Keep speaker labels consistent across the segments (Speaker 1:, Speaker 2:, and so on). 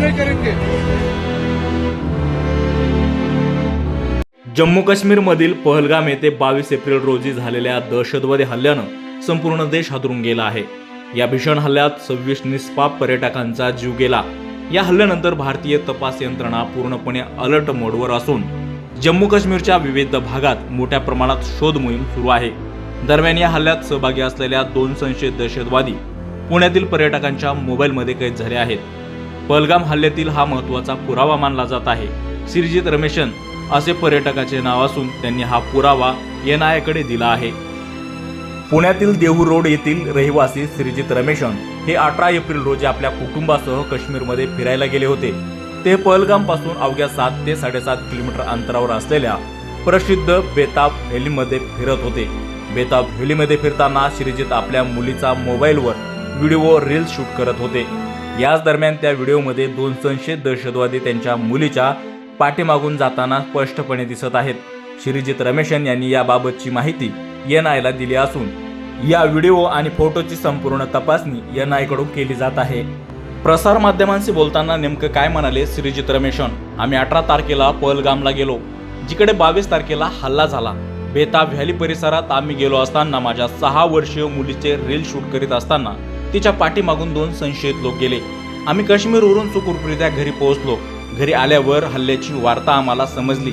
Speaker 1: नहीं करेंगे।
Speaker 2: जम्मू काश्मीरमधील पहलगाम येथे बावीस एप्रिल रोजी झालेल्या दहशतवादी हल्ल्यानं संपूर्ण देश हादरून गेला आहे. या भीषण हल्ल्यात सव्वीस निष्पाप पर्यटकांचा जीव गेला. या हल्ल्यानंतर भारतीय तपास यंत्रणा पूर्णपणे अलर्ट मोडवर असून जम्मू काश्मीरच्या विविध भागात मोठ्या प्रमाणात शोध मोहीम सुरू आहे. दरम्यान या हल्ल्यात सहभागी असलेल्या दोन संशयित दहशतवादी पुण्यातील पर्यटकांच्या मोबाईलमध्ये कैद झाले आहेत. पहलगाम हल्ल्यातील हा महत्त्वाचा पुरावा मानला जात आहे. सिरजित रमेशन असे पर्यटकाचे नाव असून त्यांनी हा पुरावा एन आयकडे दिला आहे. पुण्यातील देहू रोड येथील रहिवासी श्रीजित रमेशन हे अठरा एप्रिल रोजी आपल्या कुटुंबासह काश्मीरमध्ये फिरायला गेले होते. ते पहलगामपासून अवघ्या सात ते साडेसात किलोमीटर अंतरावर असलेल्या प्रसिद्ध बेताब व्हॅलीमध्ये फिरत होते. बेताब व्हॅलीमध्ये फिरताना श्रीजित आपल्या मुलीचा मोबाईलवर व्हिडिओ रील्स शूट करत होते. याच दरम्यान त्या व्हिडिओमध्ये दोन संशयित दहशतवादी त्यांच्या मुलीच्या पाठीमागून जाताना स्पष्टपणे दिसत आहेत. श्रीजित रमेशन यांनी याबाबतची माहिती एन आयला दिली असून या व्हिडिओ आणि फोटोची संपूर्ण तपासणी एन आयकडून केली जात आहे. प्रसार माध्यमांशी बोलताना नेमकं काय म्हणाले श्रीजित रमेशन? आम्ही अठरा तारखेला पहलगामला गेलो. जिकडे बावीस तारखेला हल्ला झाला. बेताब व्हॅली परिसरात आम्ही गेलो असताना माझ्या सहा वर्षीय मुलीचे रील शूट करीत असताना तिच्या पाठीमागून दोन संशयित लोक गेले. आम्ही काश्मीरवरून सुखरूपरित्या घरी पोहोचलो. घरी आल्यावर हल्ल्याची वार्ता आम्हाला समजली.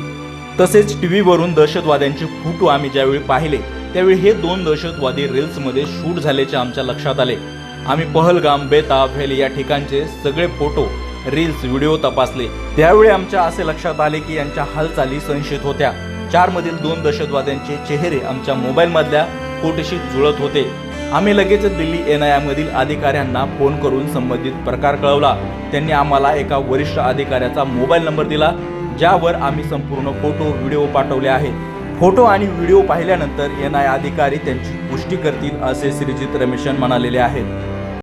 Speaker 2: तसेच टी व्हीवरून दहशतवाद्यांचे फोटो आम्ही ज्यावेळी पाहिले त्यावेळी हे दोन दहशतवादी रील्समध्ये शूट झाल्याचे आमच्या लक्षात आले. आम्ही पहलगाम बेताब व्हॅली या ठिकाणचे सगळे फोटो रील्स व्हिडिओ तपासले. त्यावेळी आमच्या असे लक्षात आले की यांच्या हालचाली संशयित होत्या. चारमधील दोन दहशतवाद्यांचे चेहरे आमच्या मोबाईलमधल्या फोटोशी जुळत होते. आम्ही लगेच दिल्ली एन आय मधील अधिकाऱ्यांना फोन करून संबंधित प्रकार कळवला. त्यांनी आम्हाला एका वरिष्ठ अधिकाऱ्याचा मोबाईल नंबर दिला ज्यावर आम्ही संपूर्ण फोटो व्हिडिओ पाठवले आहेत. फोटो आणि व्हिडिओ पाहिल्यानंतर एन आय अधिकारी त्यांची पुष्टी करतील असे श्रीजित रमेशन म्हणालेले आहेत.